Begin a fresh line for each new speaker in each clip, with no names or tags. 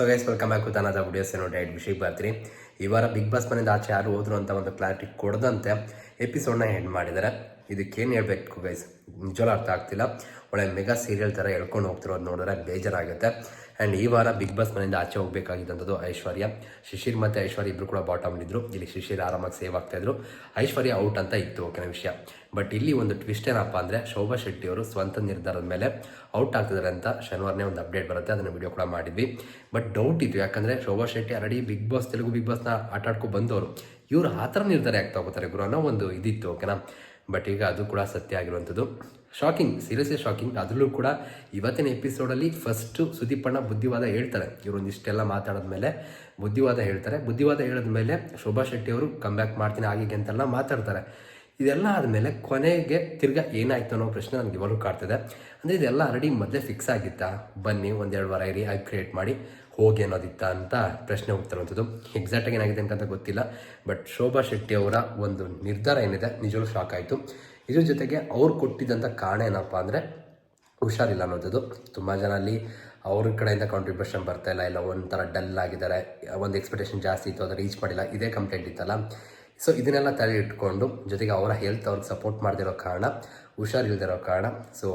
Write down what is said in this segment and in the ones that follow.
So guys welcome back ತಾನಾದ videos ಏನೋ diet ವಿಷಯಕ್ಕೆ ಬರ್ತೀನಿ. ಈ ವಾರ ಬಿಗ್ ಬಾಸ್ ಮನೆಯಿಂದ ಆಚೆ ಯಾರು ಹೋದ್ರು ಅಂತ ಒಂದು ಕ್ಲಾರಿಟಿ ಕೊಡದಂತೆ ಎಪಿಸೋಡ್ನ ಎಂಡ್ ಮಾಡಿದ್ದಾರೆ. ಇದಕ್ಕೇನು ಹೇಳ್ಬೇಕು ಗೈಸ್ ನಿಜವಾಗ ಅರ್ಥ ಆಗ್ತಿಲ್ಲ. ಒಳ್ಳೆ ಮೆಗಾ ಸೀರಿಯಲ್ ಥರ ಎಳ್ಕೊಂಡು ಹೋಗ್ತಿರೋದು ನೋಡಿದ್ರೆ ಬೇಜಾರಾಗುತ್ತೆ. ಆ್ಯಂಡ್ ಈ ವಾರ ಬಿಗ್ ಬಾಸ್ ಮನೆಯಿಂದ ಆಚೆ ಹೋಗಬೇಕಾಗಿದ್ದಂಥದ್ದು ಐಶ್ವರ್ಯ. ಶಿಶಿರ್ ಮತ್ತು ಐಶ್ವರ್ಯ ಇಬ್ಬರು ಕೂಡ ಬಾಟಮ್ ಇದ್ದರು ಇಲ್ಲಿ ಶಿಶಿರ್ ಆರಾಮಾಗಿ ಸೇವ್ ಆಗ್ತಾಯಿದ್ರು ಐಶ್ವರ್ಯ ಔಟ್ ಅಂತ ಇತ್ತು, ಓಕೆನ ವಿಷಯ. ಬಟ್ ಇಲ್ಲಿ ಒಂದು ಟ್ವಿಸ್ಟ್ ಏನಪ್ಪ ಅಂದರೆ ಶೋಭಾ ಶೆಟ್ಟಿ ಅವರು ಸ್ವಂತ ನಿರ್ಧಾರದ ಮೇಲೆ ಔಟ್ ಆಗ್ತಿದ್ದಾರೆ ಅಂತ ಶನಿವಾರನೇ ಒಂದು ಅಪ್ಡೇಟ್ ಬರುತ್ತೆ, ಅದನ್ನು ವಿಡಿಯೋ ಕೂಡ ಮಾಡಿದ್ವಿ. ಬಟ್ ಡೌಟ್ ಇತ್ತು, ಯಾಕಂದರೆ Shobha Shetty already Bigg Boss, Telugu Bigg ಬಾಸ್ನ ಆಟ ಆಡ್ಕೊ ಬಂದವರು. ಇವರು ಆ ಥರ ನಿರ್ಧಾರ ಯಾಕೆ ಹೋಗ್ತಾರೆ ಗುರು ಅನ್ನೋ ಒಂದು ಇದಿತ್ತು, ಓಕೆನಾ. ಬಟ್ ಈಗ ಅದು ಕೂಡ ಸತ್ಯ ಆಗಿರುವಂಥದ್ದು. ಶಾಕಿಂಗ್ ಸೀರಿಯಸ್ಲಿ ಶಾಕಿಂಗ್ ಅದರಲ್ಲೂ ಕೂಡ ಇವತ್ತಿನ ಎಪಿಸೋಡಲ್ಲಿ ಫಸ್ಟು ಸುದೀಪಣ್ಣ ಬುದ್ಧಿವಾದ ಹೇಳ್ತಾರೆ. ಇವರು ಮಾತಾಡಿದ ಮೇಲೆ ಬುದ್ಧಿವಾದ ಹೇಳ್ತಾರೆ. ಬುದ್ಧಿವಾದ ಹೇಳಿದ್ಮೇಲೆ ಶೋಭಾ ಶೆಟ್ಟಿ ಅವರು ಕಮ್ ಬ್ಯಾಕ್ ಮಾಡ್ತೀನಿ ಆಗಿಗೆ ಅಂತೆಲ್ಲ ಮಾತಾಡ್ತಾರೆ. ಇದೆಲ್ಲ ಆದಮೇಲೆ ಕೊನೆಗೆ ತಿರ್ಗಾ ಏನಾಯ್ತು ಅನ್ನೋ ಪ್ರಶ್ನೆ ನನಗೆ ಇವಾಗಲೂ ಕಾಡ್ತಿದೆ. ಅಂದರೆ ಇದೆಲ್ಲ ಆಲ್ರೆಡಿ ಮೊದಲೇ ಫಿಕ್ಸ್ ಆಗಿತ್ತಾ? ಬನ್ನಿ, ಒಂದೆರಡು ವಾರ ಇರಿ, ಆಗಿ ಕ್ರಿಯೇಟ್ ಮಾಡಿ ಹೋಗಿ ಅನ್ನೋದಿತ್ತ ಅಂತ ಪ್ರಶ್ನೆ ಹೋಗ್ತಿರುವಂಥದ್ದು ಎಕ್ಸಾಕ್ಟಾಗಿ ಏನಾಗಿದೆ ಅಂತ ಗೊತ್ತಿಲ್ಲ ಬಟ್ ಶೋಭಾ ಶೆಟ್ಟಿ ಅವರ ಒಂದು ನಿರ್ಧಾರ ಏನಿದೆ ನಿಜವೂ ಶಾಕ್ ಆಯಿತು. ಇದ್ರ ಜೊತೆಗೆ ಅವ್ರು ಕೊಟ್ಟಿದ್ದಂಥ ಕಾರಣ ಏನಪ್ಪ ಅಂದರೆ ಹುಷಾರಿಲ್ಲ ಅನ್ನೋದು ತುಂಬ ಜನ ಅಲ್ಲಿ ಅವ್ರ ಕಡೆಯಿಂದ ಕಾಂಟ್ರಿಬ್ಯೂಷನ್ ಬರ್ತಾ ಇಲ್ಲ ಇಲ್ಲ ಒಂಥರ ಡಲ್ ಆಗಿದ್ದಾರೆ, ಒಂದು ಎಕ್ಸ್ಪೆಕ್ಟೇಷನ್ ಜಾಸ್ತಿ ಇತ್ತು ಅದು ರೀಚ್ ಮಾಡಿಲ್ಲ, ಇದೇ ಕಂಪ್ಲೇಂಟ್ ಇತ್ತಲ್ಲ. ಸೊ ಇದನ್ನೆಲ್ಲ ತಲೆ ಇಟ್ಕೊಂಡು ಜೊತೆಗೆ ಅವರ ಹೆಲ್ತ್ ಅವ್ರಿಗೆ ಸಪೋರ್ಟ್ ಮಾಡದಿರೋ ಕಾರಣ, ಹುಷಾರಿಲ್ದಿರೋ ಕಾರಣ ಸೊ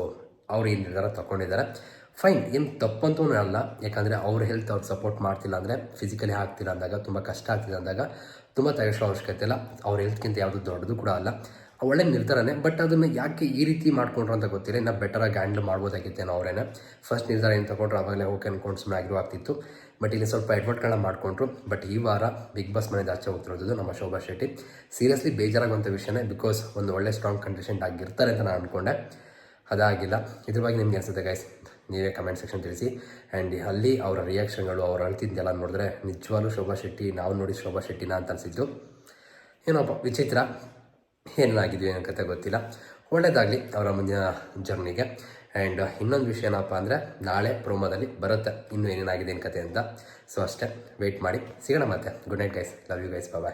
ಅವ್ರು ಏನು ನಿರ್ಧಾರ ತೊಗೊಂಡಿದ್ದಾರೆ ಫೈನ್ ಏನು ತಪ್ಪಂತೂ ಅಲ್ಲ. ಯಾಕಂದರೆ ಅವ್ರ ಹೆಲ್ತ್ ಅವ್ರಿಗೆ ಸಪೋರ್ಟ್ ಮಾಡ್ತಿಲ್ಲ ಅಂದರೆ ಫಿಸಿಕಲಿ ಆಗ್ತಿಲ್ಲ ಅಂದಾಗ, ತುಂಬ ಕಷ್ಟ ಆಗ್ತಿದೆ ಅಂದಾಗ, ತುಂಬ ತಗೊಳ್ಳೋ ಅವಶ್ಯಕತೆ ಇಲ್ಲ. ಅವ್ರ ಹೆಲ್ತ್ಗಿಂತ ಯಾವುದು ದೊಡ್ಡದು ಕೂಡ ಅಲ್ಲ. ಒಳ್ಳೆ ನಿರ್ಧಾರನೇ, ಬಟ್ ಅದನ್ನು ಯಾಕೆ ಈ ರೀತಿ ಮಾಡ್ಕೊಂಡ್ರು ಅಂತ ಗೊತ್ತಿಲ್ಲ. ಇನ್ನು ಬೆಟರಾಗಿ ಹ್ಯಾಂಡಲ್ ಮಾಡ್ಬೋದಾಗಿತ್ತೇನೋ ಅವರೇನೆ. ಫಸ್ಟ್ ನಿರ್ಧಾರ ಏನು ತಗೊಂಡ್ರು ಆವಾಗಲೇ ಓಕೆ ಅನ್ಕೊಂಡು ಸುಮ್ಮನೆ ಆಗಿರೋ ಆಗ್ತಿತ್ತು. ಬಟ್ ಇಲ್ಲಿ ಸ್ವಲ್ಪ ಎಡ್ವರ್ಟ್ಗಳನ್ನ ಮಾಡಿಕೊಂಡ್ರು. ಬಟ್ ಈ ವಾರ ಬಿಗ್ ಬಾಸ್ ಮನೆಯಿಂದ ಆಚೆ ಹೋಗ್ತಿರೋದು ನಮ್ಮ ಶೋಭಾ ಶೆಟ್ಟಿ. ಸೀರಿಯಸ್ಲಿ ಬೇಜಾರಾಗುವಂಥ ವಿಷಯನೇ ಬಿಕಾಸ್ ಒಂದು ಒಳ್ಳೆ ಸ್ಟ್ರಾಂಗ್ ಕಂಡೀಷನ್ ಆಗಿರ್ತಾರೆ ಅಂತ ನಾನು ಅಂದ್ಕೊಂಡೆ ಅದಾಗಿಲ್ಲ. ಇದ್ರ ಬಗ್ಗೆ ನಿಮ್ಗೆ ಅನಿಸುತ್ತೆ ಗೈಸ್ ನೀವೇ ಕಮೆಂಟ್ ಸೆಕ್ಷನ್ ತಿಳಿಸಿ. ಆ್ಯಂಡ್ ಅಲ್ಲಿ ಅವರ ರಿಯಾಕ್ಷನ್ಗಳು ಅವ್ರು ಅಳ್ತಿದ್ದೆಲ್ಲ ನೋಡಿದ್ರೆ ನಿಜವಾಗ್ಲೂ ಶೋಭಾ ಶೆಟ್ಟಿ, ನಾವು ನೋಡಿ ಶೋಭಾ ಶೆಟ್ಟಿನ ಅಂತ ಅನಿಸಿದ್ದು. ಏನೋಪ್ಪ ವಿಚಿತ್ರ. ಏನೋ ಕತೆ ಗೊತ್ತಿಲ್ಲ. ಒಳ್ಳೆಯದಾಗಲಿ ಅವರ ಮುಂದಿನ ಜರ್ನಿಗೆ. ಆ್ಯಂಡ್ ಇನ್ನೊಂದು ವಿಷಯ ಏನಪ್ಪ ಅಂದರೆ, ನಾಳೆ ಪ್ರೋಮೋದಲ್ಲಿ ಬರುತ್ತೆ. ಇನ್ನೂ ಏನೇನಾಗಿದೆ ಏನು ಕತೆ ಅಂತ. ಸೊ ಅಷ್ಟೇ ವೆಯ್ಟ್ ಮಾಡಿ. ಸಿಗೋಣ ಮತ್ತೆ. Good night guys love you guys bye